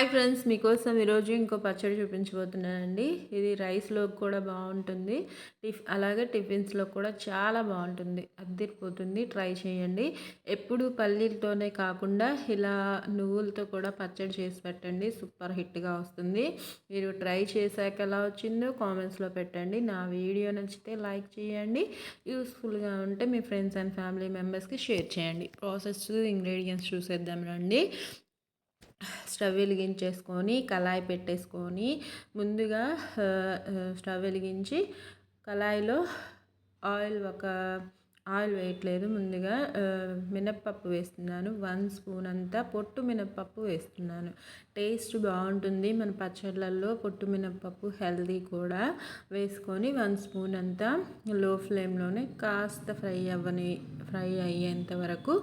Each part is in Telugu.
హాయ్ ఫ్రెండ్స్ మీకోసం ఈరోజు ఇంకో పచ్చడి చూపించబోతున్నానండి. ఇది రైస్లో కూడా బాగుంటుంది. టిఫ్ అలాగే టిఫిన్స్లో కూడా చాలా బాగుంటుంది. అద్దరిపోతుంది. ట్రై చేయండి. ఎప్పుడు పల్లీలతోనే కాకుండా ఇలా నువ్వులతో కూడా పచ్చడి చేసి పెట్టండి. సూపర్ హిట్గా వస్తుంది. మీరు ట్రై చేశాక ఎలా వచ్చిందో కామెంట్స్లో పెట్టండి. నా వీడియో నచ్చితే లైక్ చేయండి. యూస్ఫుల్గా ఉంటే మీ ఫ్రెండ్స్ అండ్ ఫ్యామిలీ మెంబర్స్కి షేర్ చేయండి. ప్రాసెస్ ఇంగ్రీడియంట్స్ చూసేద్దాం రండి. స్టవ్ వెలిగించేసుకొని కళాయి పెట్టేసుకొని ముందుగా స్టవ్ వెలిగించి కళాయిలో ఆయిల్ ఒక ఆయిల్ వేయట్లేదు. ముందుగా మినప్పప్పు వేస్తున్నాను. వన్ స్పూన్ అంతా పొట్టు మినప్పప్పు వేస్తున్నాను. టేస్ట్ బాగుంటుంది. మన పచ్చళ్ళల్లో పొట్టు మినప్పప్పు హెల్దీ కూడా. వేసుకొని వన్ స్పూన్ అంతా లో ఫ్లేమ్లోనే కాస్త ఫ్రై అవ్వని ఫ్రై అయ్యేంత వరకు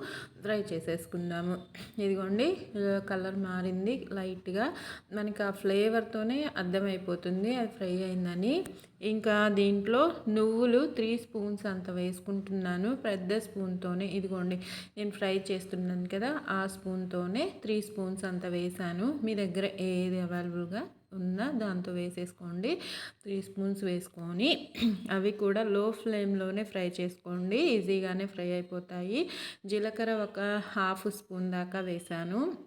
ఫ్రై చేసేసుకుందాము. ఇదిగోండి కలర్ మారింది లైట్గా. మనకి ఆ ఫ్లేవర్తోనే అర్థమైపోతుంది అది ఫ్రై అయిందని. ఇంకా దీంట్లో నువ్వులు త్రీ స్పూన్స్ అంత వేసుకుంటున్నాను పెద్ద స్పూన్తోనే. ఇదిగోండి నేను ఫ్రై చేస్తున్నాను కదా ఆ స్పూన్తోనే త్రీ స్పూన్స్ అంత వేసాను మీ దగ్గర ఏది అవైలబుల్గా? ఉన్నా దాంతో వేసేసుకోండి. త్రీ స్పూన్స్ వేసుకొని అవి కూడా లో ఫ్లేమ్లోనే ఫ్రై చేసుకోండి. ఈజీగానే ఫ్రై అయిపోతాయి. జీలకర్ర ఒక హాఫ్ స్పూన్ దాకా వేసాను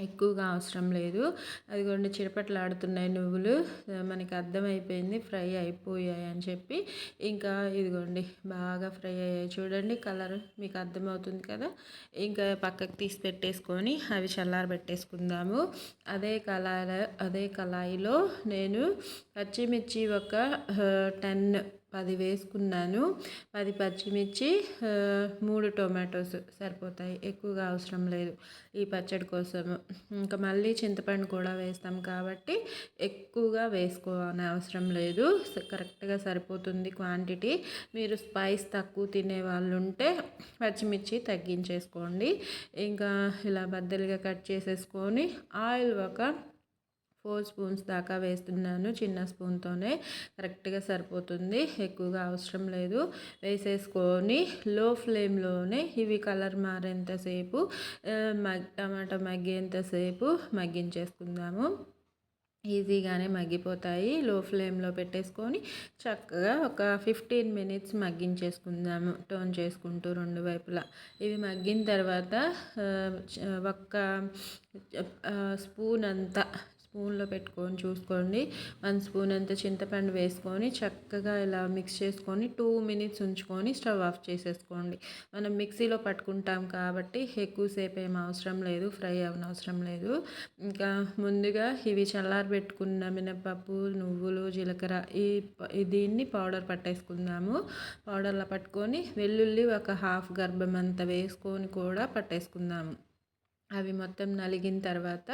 ఎక్కువగా అవసరం లేదు. అదిగోండి చిరపట్లాడుతున్నాయి నువ్వులు. మనకి అర్థమైపోయింది. ఫ్రై అయిపోయాయి అని చెప్పి ఇంకా ఇదిగోండి బాగా ఫ్రై అయ్యాయి. చూడండి కలర్ మీకు అర్థమవుతుంది కదా? ఇంకా పక్కకు తీసి పెట్టేసుకొని అవి చల్లారి పెట్టేసుకుందాము అదే కళాయి అదే కళాయిలో నేను పచ్చిమిర్చి ఒక టెన్ పది వేసుకున్నాను. పది పచ్చిమిర్చి మూడు టొమాటోస్ సరిపోతాయి. ఎక్కువగా అవసరం లేదు ఈ పచ్చడి కోసము. ఇంకా మళ్ళీ చింతపండు కూడా వేస్తాం కాబట్టి ఎక్కువగా వేసుకోవాలని అవసరం లేదు. కరెక్ట్గా సరిపోతుంది క్వాంటిటీ. మీరు స్పైస్ తక్కువ తినే వాళ్ళు ఉంటే పచ్చిమిర్చి తగ్గించేసుకోండి. ఇంకా ఇలా బద్దలుగా కట్ చేసేసుకొని ఆయిల్ ఒక ఫోర్ స్పూన్స్ దాకా వేస్తున్నాను చిన్న స్పూన్తోనే. కరెక్ట్గా సరిపోతుంది. ఎక్కువగా అవసరం లేదు. వేసేసుకొని లో ఫ్లేమ్లోనే ఇవి కలర్ మారేంతసేపు మగ్ టమాటా మగ్గేంతసేపు మగ్గించేసుకుందాము. ఈజీగానే మగ్గిపోతాయి. లో ఫ్లేమ్లో పెట్టేసుకొని చక్కగా ఒక ఫిఫ్టీన్ మినిట్స్ మగ్గించేసుకుందాము. టర్న్ చేసుకుంటూ రెండు వైపులా. ఇవి మగ్గిన తర్వాత ఒక్క స్పూన్ అంతా స్పూన్లో పెట్టుకొని చూసుకోండి. వన్ స్పూన్ అంత చింతపండు వేసుకొని చక్కగా ఇలా మిక్స్ చేసుకొని టూ మినిట్స్ ఉంచుకొని స్టవ్ ఆఫ్ చేసేసుకోండి. మనం మిక్సీలో పట్టుకుంటాం కాబట్టి ఎక్కువసేపు ఏం అవసరం లేదు ఫ్రై అవనవసరం లేదు. ఇంకా ముందుగా ఇవి చల్లారి పెట్టుకున్న మినపప్పు నువ్వులు జీలకర్ర ఈ దీన్ని పౌడర్ పట్టేసుకుందాము. పౌడర్లో పట్టుకొని వెల్లుల్లి ఒక హాఫ్ గర్భం అంత వేసుకొని కూడా పట్టేసుకుందాము. అవి మొత్తం నలిగిన తర్వాత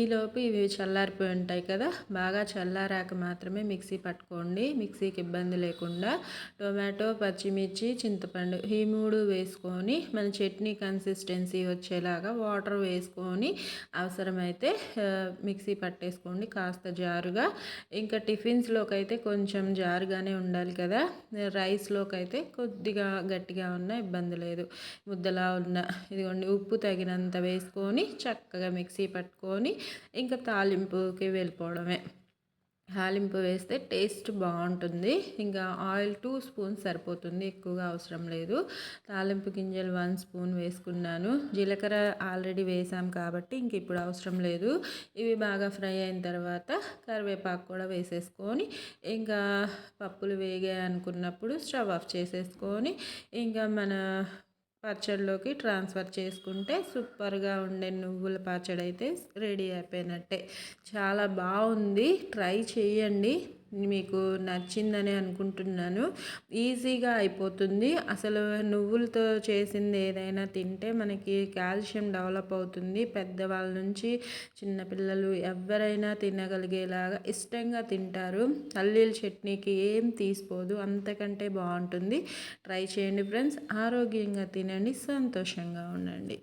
ఈలోపు ఇవి చల్లారిపోయి ఉంటాయి కదా బాగా చల్లారాక మాత్రమే మిక్సీ పట్టుకోండి. మిక్సీకి ఇబ్బంది లేకుండా టొమాటో పచ్చిమిర్చి చింతపండు ఈ మూడు వేసుకొని మన చట్నీ కన్సిస్టెన్సీ వచ్చేలాగా వాటర్ వేసుకొని అవసరమైతే మిక్సీ పట్టేసుకోండి కాస్త జారుగా. ఇంకా టిఫిన్స్లోకి అయితే కొంచెం జారుగానే ఉండాలి కదా రైస్లోకి అయితే కొద్దిగా గట్టిగా ఉన్న ఇబ్బంది లేదు. ముద్దలా ఉన్న ఇదిగోండి ఉప్పు తగినంత వేసుకొని చక్కగా మిక్సీ పట్టుకొని ఇంకా తాలింపుకి వెళ్ళిపోవడమే. తాలింపు వేస్తే టేస్ట్ బాగుంటుంది. ఇంకా ఆయిల్ టూ స్పూన్స్ సరిపోతుంది ఎక్కువగా అవసరం లేదు. తాలింపు గింజలు వన్ స్పూన్ వేసుకున్నాను. జీలకర్ర ఆల్రెడీ వేసాం కాబట్టి ఇంక ఇప్పుడు అవసరం లేదు. ఇవి బాగా ఫ్రై అయిన తర్వాత కరివేపాకు కూడా వేసేసుకొని ఇంకా పప్పులు వేగాయి అనుకున్నప్పుడు స్టవ్ ఆఫ్ చేసేసుకొని ఇంకా మన పచ్చడిలోకి ట్రాన్స్ఫర్ చేసుకుంటే సూపర్గా ఉండే నువ్వుల పచ్చడి అయితే రెడీ అయిపోయినట్టే. చాలా బాగుంది. ట్రై చేయండి. మీకు నచ్చిందని అనుకుంటున్నాను. ఈజీగా అయిపోతుంది. అసలు నువ్వులతో చేసింది ఏదైనా తింటే మనకి కాల్షియం డెవలప్ అవుతుంది. పెద్దవాళ్ళ నుంచి చిన్నపిల్లలు ఎవరైనా తినగలిగేలాగా ఇష్టంగా తింటారు. పల్లీల చట్నీకి ఏం తీసిపోదు. అంతకంటే బాగుంటుంది. ట్రై చేయండి ఫ్రెండ్స్. ఆరోగ్యంగా తినండి. సంతోషంగా ఉండండి.